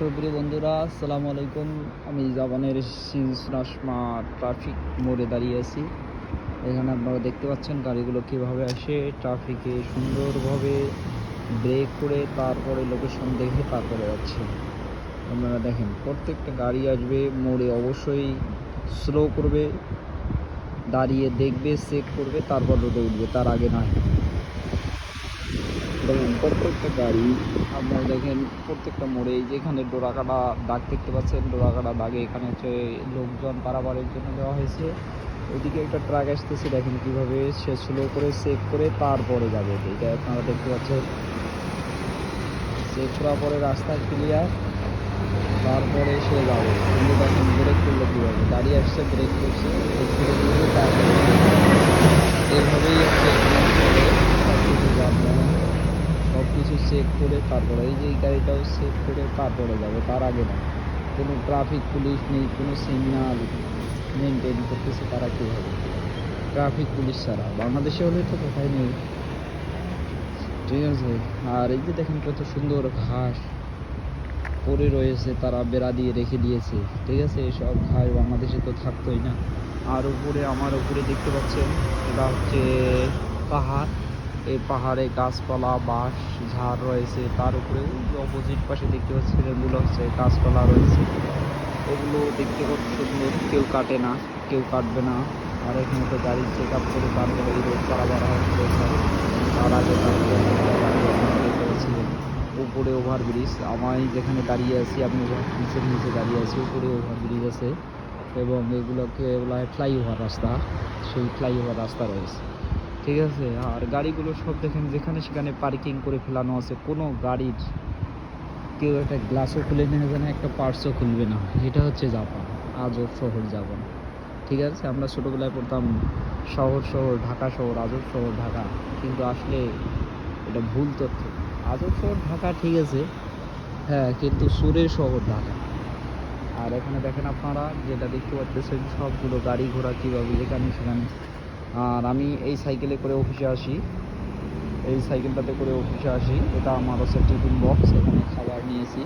সুপ্রিয় বন্ধুরা, আসসালামু আলাইকুম। আমি জাপানের সিজনাসমা ট্রাফিক মোড়ে দাঁড়িয়ে আছি। এখানে আপনারা দেখতে পাচ্ছেন গাড়িগুলো কীভাবে আসে, ট্রাফিকে সুন্দরভাবে ব্রেক করে তারপরে লোকেশন দেখে তারপরে যাচ্ছে। আপনারা দেখেন, প্রত্যেকটা গাড়ি আসবে, মোড়ে অবশ্যই স্লো করবে, দাঁড়িয়ে দেখবে, চেক করবে, তারপর রোডে উঠবে, তার আগে নয়। দেখেন প্রত্যেকটা গাড়ি আপনারা দেখেন, প্রত্যেকটা মোড়ে যেখানে ডোরাকাটা দাগ দেখতে পাচ্ছেন, ডোরাকাটা দাগে এখানে হচ্ছে লোকজন পারাপারের জন্য দেওয়া হয়েছে। ওইদিকে একটা ট্রাক আসতেছে, দেখেন কীভাবে সে স্লো করে চেক করে তারপরে যাবে। এটা আপনারা দেখতে পাচ্ছেন। চেক করার পরে রাস্তা ক্লিয়ার তারপরে সে যাবে। কিন্তু দেখেন ব্রেক করলে কীভাবে? গাড়ি আসছে ব্রেক করছে ব্রেক করে দিয়ে তারপরে এভাবেই হচ্ছে সব কিছু চেক করে তারপরে এই যে এই গাড়িটাও চেক করে তারপরে যাবে, তার আগে না। কোনো ট্রাফিক পুলিশ নেই, কোনো সিগনাল মেনটেন করতেছে তারা কীভাবে? ট্রাফিক পুলিশ ছাড়া, বাংলাদেশে হলে তো কোথায় নেই? ঠিক আছে, আর এই যে দেখেন কত সুন্দর ঘাস পড়ে রয়েছে, তারা বেড়া দিয়ে রেখে দিয়েছে। ঠিক আছে, এসব ঘাস বাংলাদেশে তো থাকতোই না। আর উপরে, আমার উপরে দেখতে পাচ্ছেন, এটা হচ্ছে পাহাড়। এই পাহাড়ে গাছপালা, বাঁশ, ঝাড় রয়েছে। তার উপরে অপোজিট পাশে দেখতে পাচ্ছেন এগুলো হচ্ছে গাছপালা রয়েছে। ওগুলো দেখতে কত সুন্দর। কেউ কাটে না, কেউ কাটবে না। আর এখানে তো গাড়ি চেক আপ করে তারপরে এই রোড পারাবার হচ্ছে তার আগে উপরে ওভারব্রিজ আমি যেখানে দাঁড়িয়ে আছি, আমি ওভারব্রিজের নিচে দাঁড়িয়ে আছি। উপরে ওভারব্রিজ আছে। এবং এগুলোকে বলা হয় ফ্লাইওভার রাস্তা। সেই ফ্লাইওভার রাস্তা রয়েছে। ঠিক আছে? আর গাড়িগুলো সব দেখেন, যেখানে সেখানে পার্কিং করে ফেলানো আছে, কোনো গাড়ির কেউ একটা গ্লাসও খুলে নিয়ে যাবে না, একটা পার্টসও খুলবে না। এটা হচ্ছে জাপান আজব শহর জাপান। ঠিক আছে? আমরা ছোটোবেলায় পড়তাম শহর শহর, ঢাকা শহর আজব শহর ঢাকা। কিন্তু আসলে এটা ভুল তথ্য। আজব শহর ঢাকা, ঠিক আছে? হ্যাঁ কিন্তু সুরের শহর ঢাকা। আর এখানে দেখেন আপনারা, যেটা দেখতে পাচ্ছেন, সবগুলো গাড়ি ঘোড়া কীভাবে যেখানে সেখানে আর আমি এই সাইকেলে করে অফিসে আসি। এই সাইকেলটাতে করে অফিসে আসি। এটা আমার হচ্ছে টিফিন বক্স, এখানে খাবার নিয়েছি।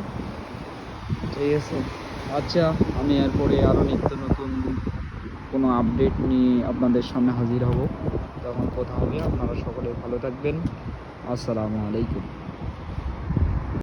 ঠিক আছে আচ্ছা আমি এরপরে আরও নিত্য নতুন কোনো আপডেট নিয়ে আপনাদের সামনে হাজির হব। তখন কথা হবে। আপনারা সকলে ভালো থাকবেন। আসসালামু আলাইকুম।